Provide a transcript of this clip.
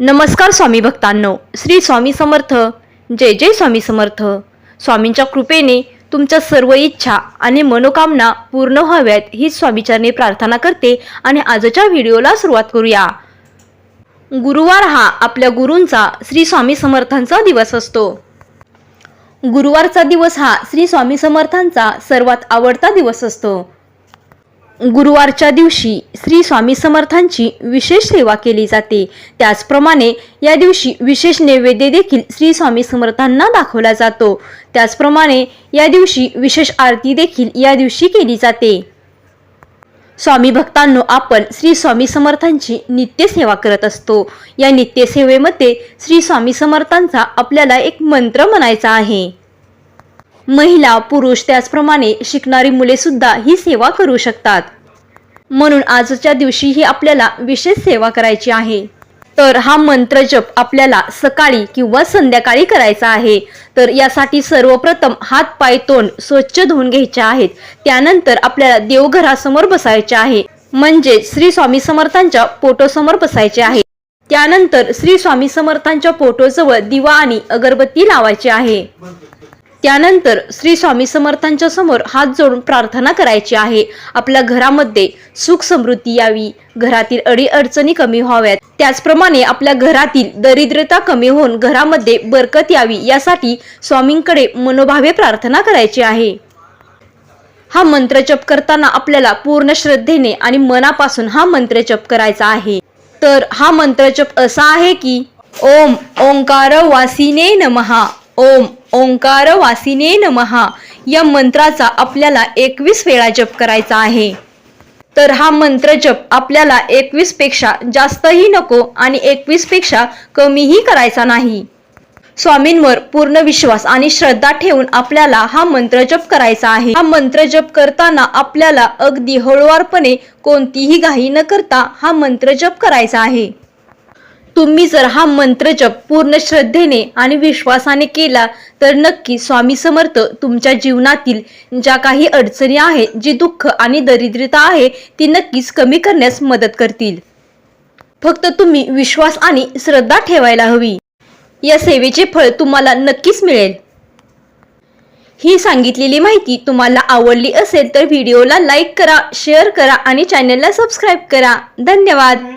नमस्कार स्वामी भक्तांनो श्री स्वामी समर्थ जय जय स्वामी समर्थ. स्वामींच्या कृपेने तुमच्या सर्व इच्छा आणि मनोकामना पूर्ण व्हाव्यात हीच स्वामीचरणी प्रार्थना करते आणि आजच्या व्हिडिओला सुरुवात करूया. गुरुवार हा आपल्या गुरूंचा श्री स्वामी समर्थांचा दिवस असतो. गुरुवारचा दिवस हा श्री स्वामी समर्थांचा सर्वात आवडता दिवस असतो. गुरुवारच्या दिवशी श्री स्वामी समर्थांची विशेष सेवा केली जाते. त्याचप्रमाणे या दिवशी विशेष नैवेद्य देखील श्री स्वामी समर्थांना दाखवला जातो. त्याचप्रमाणे या दिवशी विशेष आरती देखील या दिवशी केली जाते. स्वामी भक्तांनो आपण श्री स्वामी समर्थांची नित्य सेवा करत असतो. या नित्य सेवेमध्ये श्री स्वामी समर्थांचा आपल्याला एक मंत्र म्हणायचा आहे. महिला पुरुष त्याचप्रमाणे शिकणारी मुले सुद्धा ही सेवा करू शकतात. म्हणून आजच्या दिवशीही आपल्याला विशेष सेवा करायची आहे. तर हा मंत्र जप आपल्याला सकाळी किंवा संध्याकाळी करायचा आहे. तर यासाठी सर्वप्रथम हात पाय तोंड स्वच्छ धुवून घ्यायचे आहेत. त्यानंतर आपल्याला देवघरासमोर बसायचे आहे. म्हणजे श्री स्वामी समर्थांच्या पोटोसमोर बसायचे आहे. त्यानंतर श्री स्वामी समर्थांच्या फोटोजवळ दिवा आणि अगरबत्ती लावायची आहे. त्यानंतर श्री स्वामी समर्थांच्या समोर हात जोडून प्रार्थना करायची आहे. आपल्या घरामध्ये सुख समृद्धी यावी. घरातील अडी अडचणी कमी व्हाव्यात. त्याचप्रमाणे आपल्या घरातील दरिद्रता कमी होऊन घरामध्ये बरकत यावी यासाठी स्वामींकडे मनोभावे प्रार्थना करायची आहे. हा मंत्र जप करताना आपल्याला पूर्ण श्रद्धेने आणि मनापासून हा मंत्र जप करायचा आहे. तर हा मंत्र जप असा आहे की ओम ओंकार वासिने नमहा ओम ओंकार वासिने नमहा या मंत्राचा आपल्याला एकवीस वेळा जप करायचा आहे. तर हा मंत्र जप आपल्याला एकवीसपेक्षा जास्तही नको आणि एकवीसपेक्षा कमीही करायचा नाही. स्वामींवर पूर्ण विश्वास आणि श्रद्धा ठेवून आपल्याला हा मंत्र जप करायचा आहे. हा मंत्र जप करताना आपल्याला अगदी हळुवारपणे कोणतीही घाई न करता हा मंत्र जप करायचा आहे. तुम्ही जर हा मंत्र जप पूर्ण श्रद्धेने आणि विश्वासाने केला तर नक्की स्वामी समर्थ तुमच्या जीवनातील ज्या काही अडचणी आहेत जी दुःख आणि दरिद्रता आहे ती नक्कीच कमी करण्यास मदत करतील. फक्त तुम्ही विश्वास आणि श्रद्धा ठेवायला हवी. या सेवेचे फळ तुम्हाला नक्कीच मिळेल. ही सांगितलेली माहिती तुम्हाला आवडली असेल तर व्हिडिओला लाईक करा शेअर करा आणि चॅनलला सबस्क्राईब करा. धन्यवाद!